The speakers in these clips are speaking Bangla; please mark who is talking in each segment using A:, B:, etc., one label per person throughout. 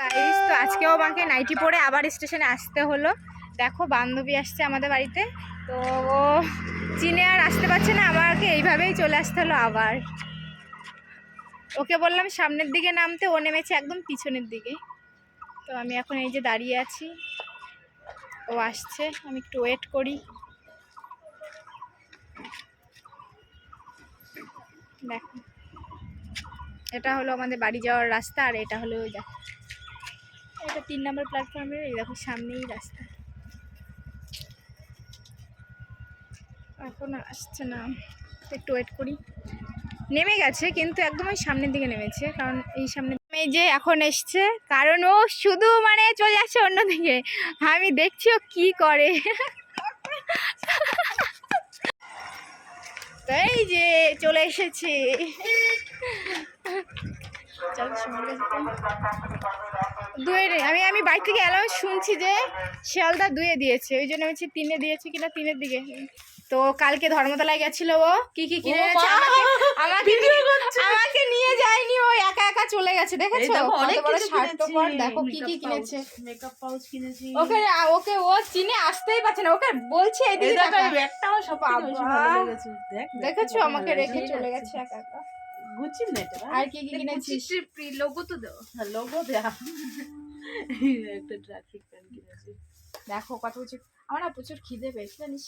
A: গাইস, তো আজকেও আমাকে নাইটি পরে আবার স্টেশনে আসতে হলো। দেখো, বান্ধবী আসছে আমাদের বাড়িতে। তো ও চিনে আর আসতে পারছে না, আমাকে এইভাবেই চলে আসতে হলো আবার। ওকে বললাম, সামনের দিকে নামতে। ও নেমেছে একদম পিছনের দিকে। তো আমি এখন এই যে দাঁড়িয়ে আছি। ও আসছে, আমি একটু ওয়েট করি। দেখো। এটা হলো আমাদের বাড়ি যাওয়ার রাস্তা, আর এটা হলো দেখো এটা তিন নম্বর প্ল্যাটফর্মের এই দেখো সামনেই রাস্তা। এখন আসছে না। একটু ওয়েট করি। নেমে গেছে, কিন্তু একদম ওই সামনের দিকে নেমেছে, কারণ এই সামনে এই যে এখন এসছে, কারণ ও শুধু মানে চলে যাচ্ছে অন্যদিকে। আমি দেখছি ও কি করে। এই যে চলে এসেছে। চল। দুয়ে রে- আমি আমি বাড়ি থেকে এলাম শুনছি যে শিয়ালদা দুয়ে দিয়েছে ওই জন্য হচ্ছে তিনে দিয়েছে কিনা তিনের দিকে। তো কালকে ধর্মতলায় গেছিল ও কি কি কিনে এনেছে আমাকে আমাকে নিয়ে- আমাকে নিয়ে যায়নি ও একা একা চলে গেছে দেখেছ?
B: অনেক
A: বড় স্বার্থপর। দেখো কি কি কিনেছে।
B: makeup pouch কিনেছি।
A: ওকে ওকে ও চিনে আসতেই পারছে না ওকে বলছে
B: এই লেগেছে। দেখ, দেখ,
A: দেখেছ আমাকে রেখে চলে গেছে একা একা।
B: গুচির না এটা,
A: আর কি কি কিনেছিস?
B: লোগো তো দাও। হ্যাঁ লোগো দেয়া একটা ট্রাফিক প্যান্ট কিনেছি।
A: দেখো কত কিছু আমার না প্রচুর খিদে পেয়েছে জানিস?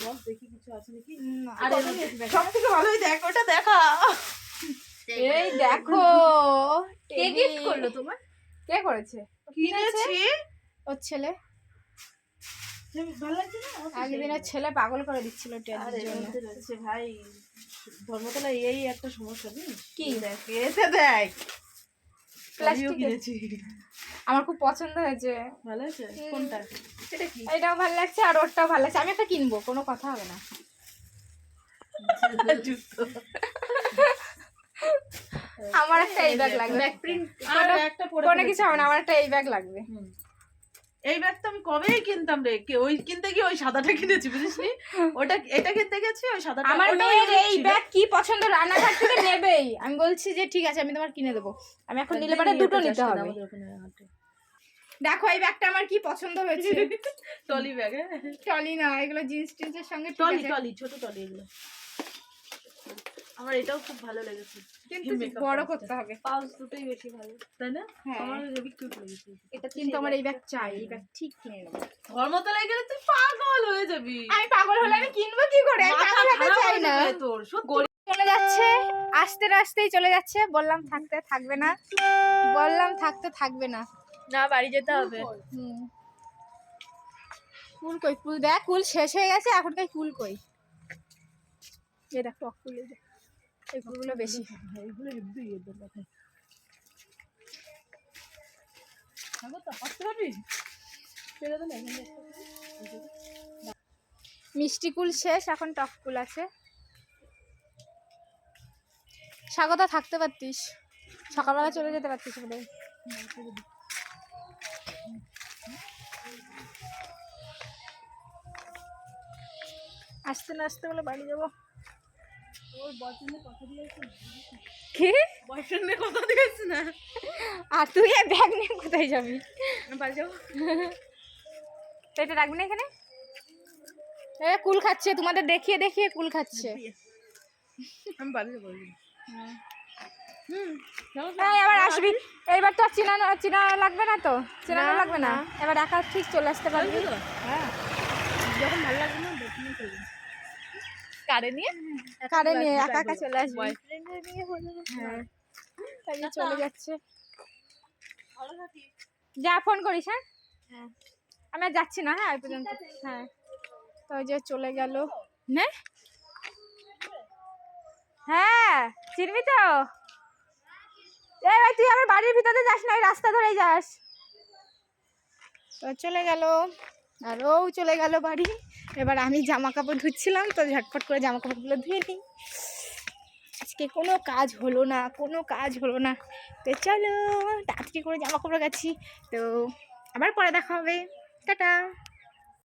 B: বস দেখি কিছু আছে নাকি? আর? সব থেকে ভালোই দেখ ওটা দেখা।
A: এই দেখো
B: কে গিফট করল তোমার?
A: কে করেছে?
B: কিনেছি?
A: ওর ছেলে।
B: ভালো লাগছে না?
A: একদিন ছেলে পাগল করে দিচ্ছিল
B: আরে
A: জন্য।
B: ভাই। ধর্মতলায় এই একটা সমস্যা
A: কি?
B: দেখ এতে দেখ। আমিও
A: প্লাস্টিকের
B: কিনেছি।
A: আমার খুব পছন্দ হয়েছে।
B: ভালো আছে কোনটা? এটা কি?
A: এটাও ভালো লাগছে আর ওরটাও ভালো লাগছে। আমি একটা কিনবো কোনো কথা হবে না। আমার একটা এই ব্যাগ লাগবে।
B: ব্যাক প্রিন্ট
A: কোনো কিছু হবে না আমার একটা এই ব্যাগ লাগবে।
B: এই ব্যাগ তো আমি কবেই কিনতাম রে? কে ওই কিনতে গিয়ে ওই সাদাটা কিনেছি বুঝিস নি ওটা এটা কিনতে গেছি ওই সাদাটা
A: আমার মেয়ের এই ব্যাগ কি পছন্দ? রান্নাঘাট থেকে নেবেই। আমি বলছি যে ঠিক আছে আমি তোমার কিনে দেবো। আমি এখন নিলে পরে দুটো নিতে হবে। দেখো এই ব্যাগটা আমার কি পছন্দ হয়েছে?
B: টলি ব্যাগ
A: টলি না এগুলো জিন্স টিন্সের সঙ্গে
B: টলি টলি ছোট টলি এগুলো। আমার এটাও খুব ভালো লেগেছে।
A: কিন্তু বড় করতে হবে।
B: পাউচ দুটোই বেশি ভালো। তাই না?
A: হ্যাঁ।
B: আমার হেভি কিউট লেগেছে।
A: এটা কিন্তু আমার এই ব্যাগ চাই এই ব্যাগ ঠিক কিনে নেব।
B: ধর্মতলায় গেলে তুই পাগল হয়ে যাবি।
A: আমি পাগল হলে আমি কিনবো কি করে? আমি পাগল হতে চাই না।
B: তোর সত্যি।
A: চলে যাচ্ছে আস্তে আস্তেই চলে যাচ্ছে। বললাম থাকতে থাকবে না। বললাম থাকতে থাকবে না।
B: না বাড়ি যেতে হবে।
A: কুল কই? কুল দেখ কুল শেষ হয়ে গেছে এখন তাই কুল কই? এ দেখ টক কুল দেখ। এই কুলগুলো বেশি।
B: এগুলো হেভি এদের
A: মিষ্টি কুল শেষ, এখন টক কুল আছে। স্বাগতা থাকতে পারতিস। সকালবেলা চলে যেতে পারতিস বলে আসতে না আসতে বলে বাড়ি যাব
B: ওর বয়ফ্রেন্ডের কথা দিয়েছে
A: কি?
B: কথা দিয়েছে না?
A: আর তুই এই ব্যাগ নিয়ে কোথায় যাবি?
B: বাড়ি যাব।
A: তো এটা রাখবি না এখানে? এ কুল খাচ্ছে তোমাদের দেখিয়ে দেখিয়ে কুল খাচ্ছে।
B: আমি বাড়ি যাব
A: আবার আসবি। এইবার তো আর চিনানো চিনা লাগবে না তো? চিনানো লাগবে না। এবার একা ঠিক চলে আসতে পারবি। হ্যাঁ।
B: যখন ভালো লাগবে না
A: কারে নিয়ে? কারে নিয়ে? একা একা চলে আসবি?
B: বয়ফ্রেন্ডের নিয়ে হলে
A: হ্যাঁ। তাই চলে যাচ্ছে। যা ফোন করিস হ্যাঁ?
B: হ্যাঁ।
A: আমি আর যাচ্ছি না হ্যাঁ ওই পর্যন্ত। হ্যাঁ। তো ওই যে চলে গেল। নে। হ্যাঁ চিনবি তো? এই ভাই তুই আমার বাড়ির ভিতরে যাস না এই রাস্তা ধরেই যাস। তো চলে গেল। আর ও চলে গেল বাড়ি। এবার আমি জামা কাপড় ধুচ্ছিলাম, তো ঝটপট করে জামা কাপড়গুলো ধুয়ে নিই। আজকে কোনো কাজ হলো না, কোনো কাজ হলো না। তো চলো, তাড়াতাড়ি করে জামা কাপড় গেছি। তো আবার পরে দেখা হবে। টাটা।